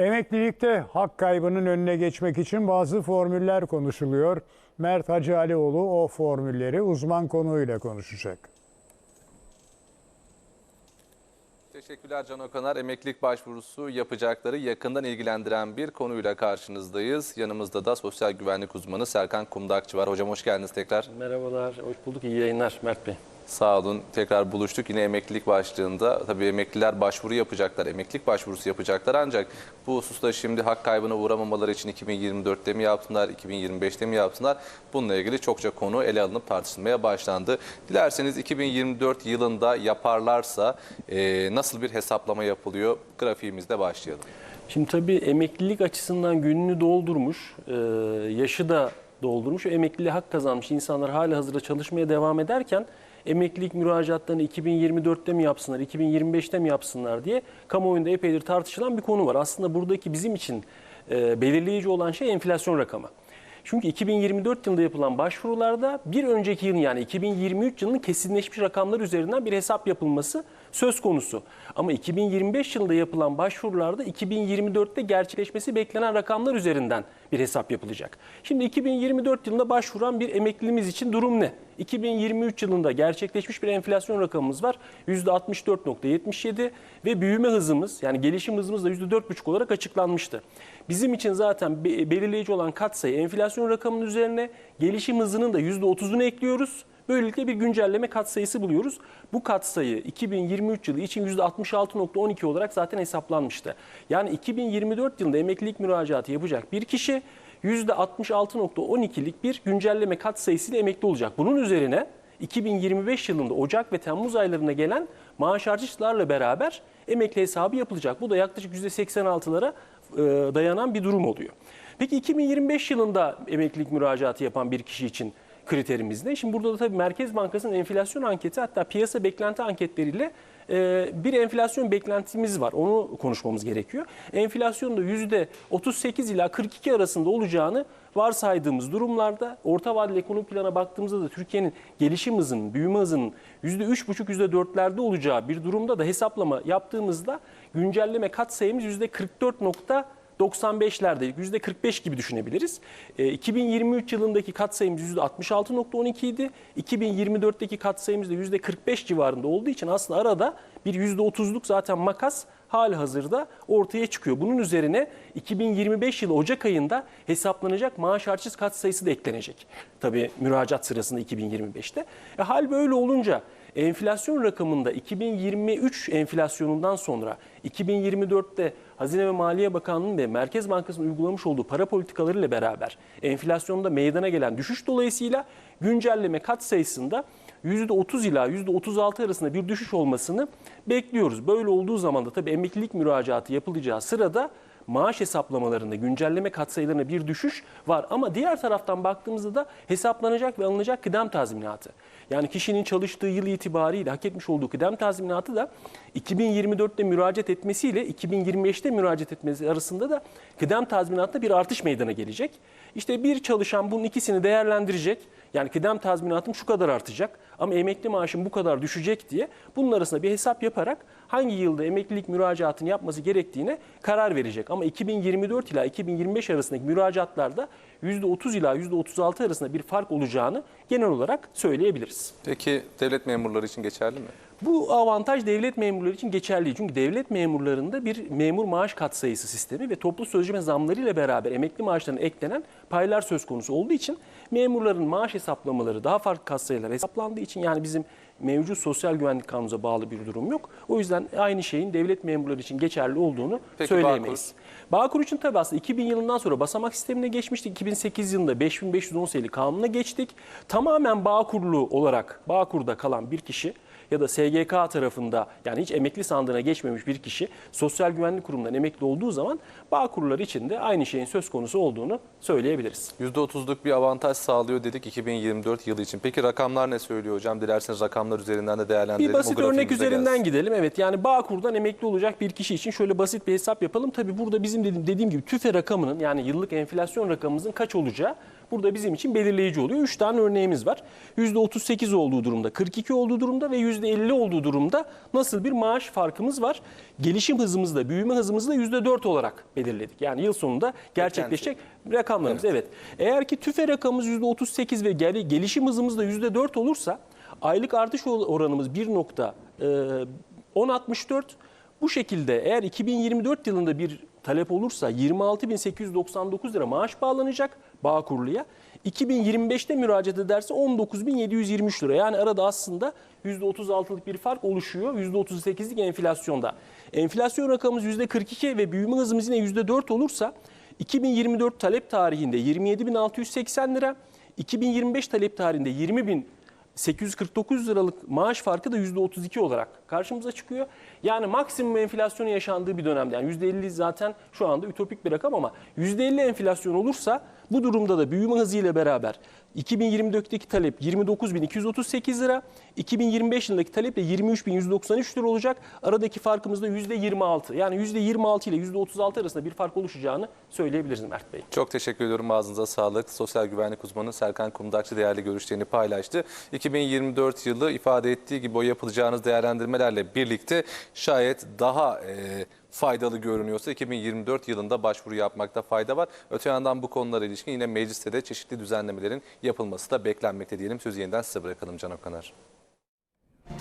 Emeklilikte hak kaybının önüne geçmek için bazı formüller konuşuluyor. Mert Hacı Alioğlu o formülleri uzman konuğuyla konuşacak. Teşekkürler Can Okanar. Emeklilik başvurusu yapacakları yakından ilgilendiren bir konuyla karşınızdayız. Yanımızda da sosyal güvenlik uzmanı Serkan Kumdakçı var. Hocam hoş geldiniz tekrar. Merhabalar, hoş bulduk. İyi yayınlar Mert Bey. Sağ olun. Tekrar buluştuk. Yine emeklilik başlığında. Tabii emekliler başvuru yapacaklar. Emeklilik başvurusu yapacaklar. Ancak bu hususta şimdi hak kaybına uğramamaları için 2024'te mi yapsınlar, 2025'te mi yapsınlar? Bununla ilgili çokça konu ele alınıp tartışılmaya başlandı. Dilerseniz 2024 yılında yaparlarsa e, nasıl bir hesaplama yapılıyor? Grafiğimizde başlayalım. Şimdi tabii emeklilik açısından gününü doldurmuş, e, yaşı da doldurmuş emekliliğe hak kazanmış insanlar hala hazırda çalışmaya devam ederken emeklilik müracaatlarını 2024'te mi yapsınlar, 2025'te mi yapsınlar diye kamuoyunda epeydir tartışılan bir konu var. Aslında buradaki bizim için e, belirleyici olan şey enflasyon rakamı. Çünkü 2024 yılında yapılan başvurularda bir önceki yılın yani 2023 yılının kesinleşmiş rakamlar üzerinden bir hesap yapılması söz konusu. Ama 2025 yılında yapılan başvurularda 2024'te gerçekleşmesi beklenen rakamlar üzerinden bir hesap yapılacak. Şimdi 2024 yılında başvuran bir emeklimiz için durum ne? 2023 yılında gerçekleşmiş bir enflasyon rakamımız var. %64.77 ve büyüme hızımız yani gelişim hızımız da %4.5 olarak açıklanmıştı. Bizim için zaten be- belirleyici olan katsayı enflasyon rakamının üzerine gelişim hızının da %30'unu ekliyoruz. Böylelikle bir güncelleme katsayısı buluyoruz. Bu katsayı 2023 yılı için %66.12 olarak zaten hesaplanmıştı. Yani 2024 yılında emeklilik müracaatı yapacak bir kişi %66.12'lik bir güncelleme katsayısıyla emekli olacak. Bunun üzerine 2025 yılında Ocak ve Temmuz aylarına gelen maaş artışlarla beraber emekli hesabı yapılacak. Bu da yaklaşık %86'lara e, dayanan bir durum oluyor. Peki 2025 yılında emeklilik müracaatı yapan bir kişi için kriterimiz ne? Şimdi burada da tabii Merkez Bankası'nın enflasyon anketi hatta piyasa beklenti anketleriyle e, bir enflasyon beklentimiz var. Onu konuşmamız gerekiyor. Enflasyonun da %38 ila 42 arasında olacağını varsaydığımız durumlarda orta vadeli ekonomi plana baktığımızda da Türkiye'nin gelişim hızının, büyüme hızının %3,5-%4'lerde olacağı bir durumda da hesaplama yaptığımızda güncelleme katsayımız %44. 95'lerde %45 gibi düşünebiliriz. E, 2023 yılındaki katsayımız %66.12 idi. 2024'teki katsayımız da %45 civarında olduğu için aslında arada bir %30'luk zaten makas hali hazırda ortaya çıkıyor. Bunun üzerine 2025 yılı Ocak ayında hesaplanacak maaş artış katsayısı da eklenecek. Tabii müracaat sırasında 2025'te. E, hal böyle olunca enflasyon rakamında 2023 enflasyonundan sonra 2024'te Hazine ve Maliye Bakanlığı'nın ve Merkez Bankası'nın uygulamış olduğu para politikalarıyla beraber enflasyonda meydana gelen düşüş dolayısıyla güncelleme kat sayısında %30 ila %36 arasında bir düşüş olmasını bekliyoruz. Böyle olduğu zaman da tabii emeklilik müracaatı yapılacağı sırada maaş hesaplamalarında güncelleme katsayılarına bir düşüş var. Ama diğer taraftan baktığımızda da hesaplanacak ve alınacak kıdem tazminatı. Yani kişinin çalıştığı yıl itibariyle hak etmiş olduğu kıdem tazminatı da 2024'te müracaat etmesiyle 2025'te müracaat etmesi arasında da kıdem tazminatında bir artış meydana gelecek. İşte bir çalışan bunun ikisini değerlendirecek. Yani kıdem tazminatım şu kadar artacak ama emekli maaşım bu kadar düşecek diye bunun arasında bir hesap yaparak hangi yılda emeklilik müracaatını yapması gerektiğine karar verecek. Ama 2024 ila 2025 arasındaki müracaatlarda %30 ila %36 arasında bir fark olacağını genel olarak söyleyebiliriz. Peki devlet memurları için geçerli mi? Bu avantaj devlet memurları için geçerli. Çünkü devlet memurlarında bir memur maaş katsayısı sistemi ve toplu sözleşme zamlarıyla beraber emekli maaşlarına eklenen paylar söz konusu olduğu için memurların maaş hesaplamaları daha farklı katsayılar hesaplandığı için yani bizim mevcut sosyal güvenlik kanunumuza bağlı bir durum yok. O yüzden aynı şeyin devlet memurları için geçerli olduğunu Peki, söyleyemeyiz. Bağkur için tabii aslında 2000 yılından sonra basamak sistemine geçmiştik. 2008 yılında 5510 sayılı kanuna geçtik. Tamamen Bağkurlu olarak Bağkur'da kalan bir kişi ya da SGK tarafında yani hiç emekli sandığına geçmemiş bir kişi sosyal güvenlik kurumundan emekli olduğu zaman Bağkurlar için de aynı şeyin söz konusu olduğunu söyleyebiliriz. %30'luk bir avantaj sağlıyor dedik 2024 yılı için. Peki rakamlar ne söylüyor hocam? Dilerseniz rakamlar üzerinden de değerlendirelim. Bir basit örnek üzerinden gelsin. gidelim. Evet yani Bağkur'dan emekli olacak bir kişi için şöyle basit bir hesap yapalım. Tabii burada bizim dediğim, dediğim gibi tüfe rakamının yani yıllık enflasyon rakamımızın kaç olacağı burada bizim için belirleyici oluyor. 3 tane örneğimiz var. %38 olduğu durumda, 42 olduğu durumda ve %50 olduğu durumda nasıl bir maaş farkımız var? Gelişim hızımızda, büyüme hızımızda %4 olarak belirledik. Yani yıl sonunda gerçekleşecek rakamlarımız. Evet. Eğer ki tüfe rakamımız %38 ve gel- gelişim hızımız da %4 olursa aylık artış oranımız 1.1064. Bu şekilde eğer 2024 yılında bir talep olursa 26.899 lira maaş bağlanacak Bağkurlu'ya. 2025'te müracaat ederse 19.723 lira. Yani arada aslında %36'lık bir fark oluşuyor. %38'lik enflasyonda. Enflasyon rakamımız %42 ve büyüme hızımız yine %4 olursa 2024 talep tarihinde 27.680 lira, 2025 talep tarihinde 20.000 849 liralık maaş farkı da %32 olarak karşımıza çıkıyor. Yani maksimum enflasyonun yaşandığı bir dönemde yani %50 zaten şu anda ütopik bir rakam ama %50 enflasyon olursa bu durumda da büyüme hızıyla beraber 2024'teki talep 29.238 lira, 2025 yılındaki talep de 23.193 lira olacak. Aradaki farkımız da %26. Yani %26 ile %36 arasında bir fark oluşacağını söyleyebiliriz Mert Bey. Çok teşekkür ediyorum. Ağzınıza sağlık. Sosyal güvenlik uzmanı Serkan Kumdakçı değerli görüşlerini paylaştı. 2024 yılı ifade ettiği gibi o yapılacağınız değerlendirmelerle birlikte şayet daha e, faydalı görünüyorsa 2024 yılında başvuru yapmakta fayda var. Öte yandan bu konulara ilişkin yine mecliste de çeşitli düzenlemelerin yapılması da beklenmekte diyelim. Sözü yeniden size bırakalım Can Okaner.